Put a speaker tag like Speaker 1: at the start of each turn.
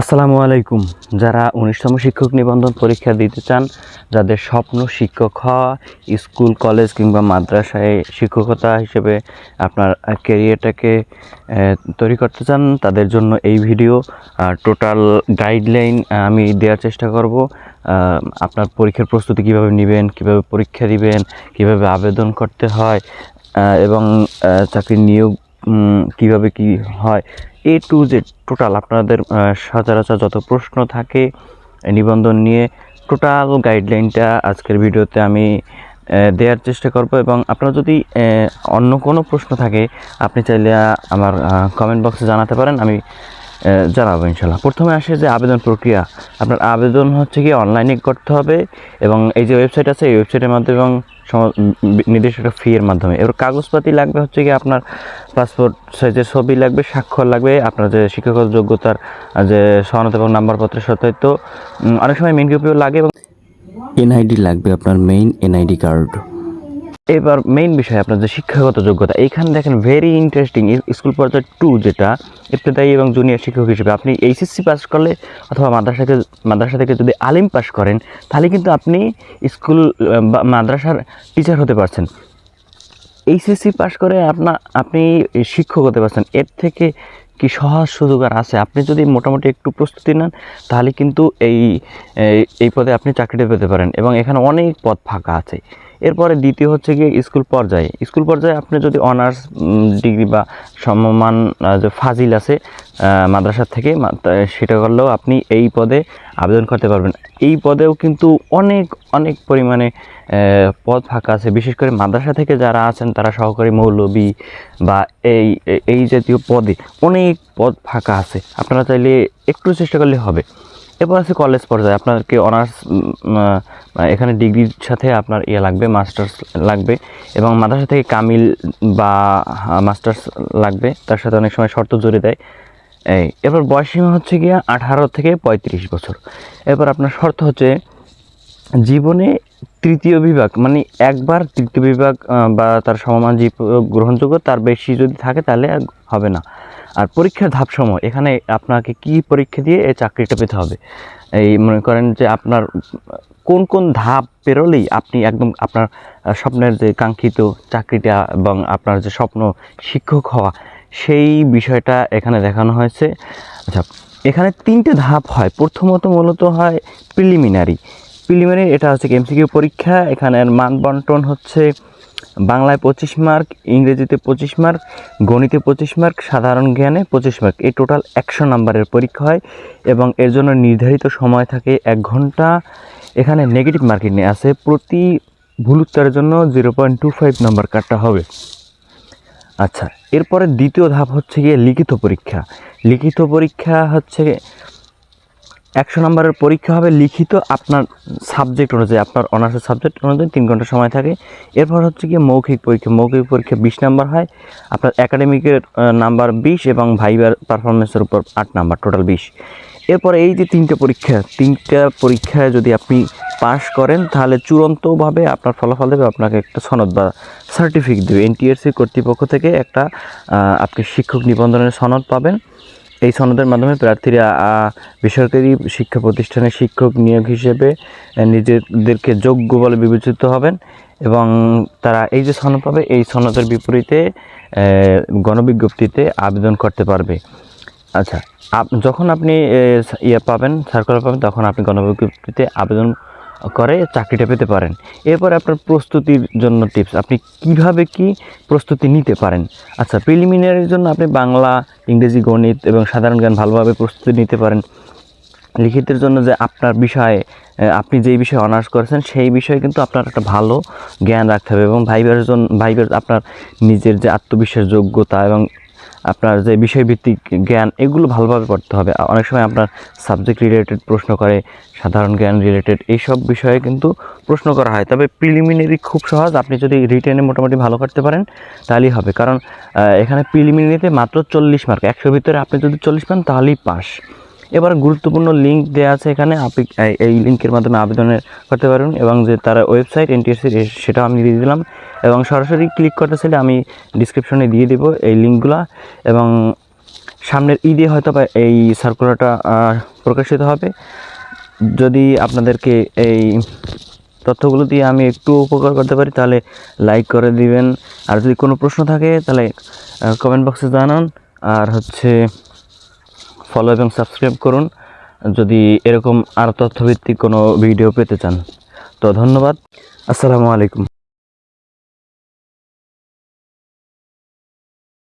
Speaker 1: আসসালামু আলাইকুম। যারা উনিশতম শিক্ষক নিবন্ধন পরীক্ষা দিতে চান, যাদের স্বপ্ন শিক্ষক হওয়া, স্কুল, কলেজ কিংবা মাদ্রাসায় শিক্ষকতা হিসেবে আপনার ক্যারিয়ারটাকে তৈরি করতে চান, তাদের জন্য এই ভিডিও টোটাল গাইডলাইন আমি দেওয়ার চেষ্টা করব। আপনার পরীক্ষার প্রস্তুতি কীভাবে নেবেন, কীভাবে পরীক্ষা দিবেন, কীভাবে আবেদন করতে হয় এবং চাকরির নিয়োগ কীভাবে কি হয়? এ টু জেড টোটাল আপনাদের সচরাচর যত প্রশ্ন থাকে নিবন্ধন নিয়ে টোটাল গাইডলাইনটা আজকের ভিডিওতে আমি দেওয়ার চেষ্টা করব এবং আপনার যদি অন্য কোনো প্রশ্ন থাকে, আপনি চাইলে আমার কমেন্ট বক্সে জানাতে পারেন, আমি জানাব ইনশাল্লাহ প্রথমে আসে যে আবেদন প্রক্রিয়া। আপনার আবেদন হচ্ছে কি অনলাইনে করতে হবে এবং এই যে ওয়েবসাইট আছে, এই ওয়েবসাইটের মাধ্যমে এবং নির্দিষ্ট একটা ফি এর মাধ্যমে। এবার কাগজপাতি লাগবে হচ্ছে কি আপনার পাসপোর্ট সাইজের ছবি লাগবে, স্বাক্ষর লাগবে, আপনার যে শিক্ষাগত যোগ্যতার যে সনদ এবং নাম্বারপত্রের সাথে তো অনেক সময় মেইন কপিও লাগে এবং এনআইডি লাগবে আপনার মেইন এনআইডি কার্ড এবার মেইন বিষয় আপনার যে শিক্ষাগত যোগ্যতা এইখানে দেখেন ভেরি ইন্টারেস্টিং স্কুল পর্যায়ে টু যেটা ইবতদায়ী এবং জুনিয়র শিক্ষক হিসেবে আপনি এইচএসসি পাস করলে অথবা মাদ্রাসা থেকে মাদ্রাসা থেকে যদি আলিম পাস করেন, তাহলে কিন্তু আপনি স্কুল বা মাদ্রাসার টিচার হতে পারছেন। এইচএসসি পাস করে আপনা, আপনি শিক্ষক হতে পারছেন। এর থেকে কি সহজ সুযোগ আর আছে? আপনি যদি মোটামুটি একটু প্রস্তুতি নেন, তাহলে কিন্তু এই- এই পদে আপনি চাকরিটা পেতে পারেন। এবং এখানে অনেক পদ ফাঁকা আছে। এরপরে দ্বিতীয় হচ্ছে গিয়ে স্কুল পর্যায়ে। স্কুল পর্যায়ে আপনি যদি অনার্স ডিগ্রি বা সমমান যে ফাজিল আছে আহ, মাদ্রাসার থেকে সেটা করলেও আপনি এই পদে আবেদন করতে পারবেন। এই পদেও কিন্তু অনেক অনেক পরিমাণে পদ ফাঁকা আছে। বিশেষ করে মাদ্রাসা থেকে যারা আছেন তারা সহকারী মৌলবী বা এই- এই জাতীয় পদে অনেক পদ ফাঁকা আছে। আপনারা চাইলে একটু চেষ্টা করলে হবে। এরপর আছে কলেজ পর্যায়ে। আপনাকে অনার্স এখানে ডিগ্রির সাথে আপনার ইয়ে লাগবে মাস্টার্স লাগবে এবং মাদ্রাসা থেকে কামিল বা মাস্টার্স লাগবে, তার সাথে অনেক সময় শর্ত জড়িয়ে দেয়। এই, এরপর বয়সীমা হচ্ছে গিয়ে আঠারো থেকে পঁয়ত্রিশ বছর। এরপর আপনার শর্ত হচ্ছে জীবনে তৃতীয় বিভাগ মানে একবার তৃতীয় বিভাগ বা তার সমমান যে গ্রহণযোগ্য, তার বেশি যদি থাকে তাহলে হবে না। আর পরীক্ষার ধাপসমূহ, এখানে আপনাকে কি পরীক্ষা দিয়ে এই চাকরিটা পেতে হবে? এই মনে করেন যে আপনার কোন কোন ধাপ পেরোলেই আপনি একদম আপনার স্বপ্নের যে কাঙ্ক্ষিত চাকরিটা এবং আপনার যে স্বপ্ন শিক্ষক হওয়া, সেই বিষয়টা এখানে দেখানো হয়েছে। আচ্ছা এখানে তিনটে ধাপ হয়। প্রথমত মূলত হয় প্রিলিমিনারি। প্রিলিমিনারি, এটা হচ্ছে এমসিকিউ পরীক্ষা। এখানের মান বন্টন হচ্ছে বাংলায় পঁচিশ মার্ক, ইংরেজিতে পঁচিশ মার্ক, গণিতে পঁচিশ মার্ক, সাধারণ জ্ঞানে পঁচিশ মার্ক। এই টোটাল একশো নাম্বারের পরীক্ষা হয় এবং এর জন্য নির্ধারিত সময় থাকে এক ঘণ্টা। এখানে নেগেটিভ মার্কিং আছে। প্রতি ভুল উত্তরের জন্য zero point two five number কাটটা হবে। আচ্ছা এরপরে দ্বিতীয় ধাপ হচ্ছে গিয়ে লিখিত পরীক্ষা। লিখিত পরীক্ষা হচ্ছে একশো নম্বরের পরীক্ষা হবে লিখিত আপনার সাবজেক্ট অনুযায়ী, আপনার অনার্সের সাবজেক্ট অনুযায়ী তিন ঘণ্টা সময় থাকে। এরপর হচ্ছে গিয়ে মৌখিক পরীক্ষা। মৌখিক পরীক্ষা বিশ নাম্বার হয়, আপনার একাডেমিকের নাম্বার বিশ এবং ভাইবার পারফরমেন্সের উপর আট নাম্বার টোটাল বিশ। এরপর এই যে তিনটে পরীক্ষা, তিনটা পরীক্ষায় যদি আপনি পাশ করেন, তাহলে চূড়ান্তভাবে আপনার ফলাফল দেবে আপনাকে একটা সনদ বা সার্টিফিকেট দেবে। এনটিআরসি কর্তৃপক্ষ থেকে একটা আপনি শিক্ষক নিবন্ধনের সনদ পাবেন। এই সনদের মাধ্যমে প্রার্থীরা বেসরকারি শিক্ষা প্রতিষ্ঠানে শিক্ষক নিয়োগ হিসেবে নিজেদেরকে যোগ্য বলে বিবেচিত হবেন এবং তারা এই যে সনদ পাবে, এই সনদের বিপরীতে গণবিজ্ঞপ্তিতে আবেদন করতে পারবে। আচ্ছা যখন আপনি ইয়ে পাবেন সার্কুলার পাবেন, তখন আপনি গণবিজ্ঞপ্তিতে আবেদন করে, চাকরিটা পেতে পারেন। এরপর আপনার প্রস্তুতির জন্য টিপস আপনি কীভাবে কি প্রস্তুতি নিতে পারেন? আচ্ছা প্রিলিমিনারির জন্য আপনি বাংলা, ইংরেজি, গণিত এবং সাধারণ জ্ঞান ভালোভাবে প্রস্তুতি নিতে পারেন। লিখিতের জন্য যে আপনার বিষয়ে আপনি যেই বিষয়ে অনার্স করেছেন, সেই বিষয়ে কিন্তু আপনার একটা ভালো জ্ঞান রাখতে হবে এবং ভাইবার জন্য ভাইবার আপনার নিজের যে আত্মবিশ্বাস যোগ্যতা এবং আপনার যে বিষয়ভিত্তিক জ্ঞান, এগুলো ভালোভাবে করতে হবে। অনেক সময় আপনার সাবজেক্ট রিলেটেড প্রশ্ন করে, সাধারণ জ্ঞান রিলেটেড এইসব বিষয়ে কিন্তু প্রশ্ন করা হয়। তবে প্রিলিমিনারি খুব সহজ, আপনি যদি রিটেনে মোটামুটি ভালো করতে পারেন, তাহলেই হবে। কারণ এখানে প্রিলিমিনারিতে মাত্র চল্লিশ মার্ক একশোর ভিতরে আপনি যদি চল্লিশ পান, তাহলেই পাস। এবার গুরুত্বপূর্ণ লিঙ্ক দেওয়া আছে এখানে। আপনি এই- লিঙ্কের মাধ্যমে আবেদনের করতে পারবেন এবং যে তার ওয়েবসাইট এনটিএসসির সেটাও আমি দিয়ে দিলাম। এবং সরাসরি ক্লিক করতে চাইলে আমি ডিসক্রিপশনে দিয়ে দেবো এই লিঙ্কগুলো এবং সামনের ঈদে হয়তো এই সার্কুলারটা প্রকাশিত হবে। যদি আপনাদেরকে এই তথ্যগুলো দিয়ে আমি একটু উপকার করতে পারি, তাহলে লাইক করে দিবেন। আর যদি কোনো প্রশ্ন থাকে, তাহলে কমেন্ট বক্সে জানান। আর হচ্ছে ফলো এবং সাবস্ক্রাইব করুন, যদি এরকম আর তথ্যভিত্তিক কোনো ভিডিও পেতে চান। তো ধন্যবাদ। আসসালামু আলাইকুম।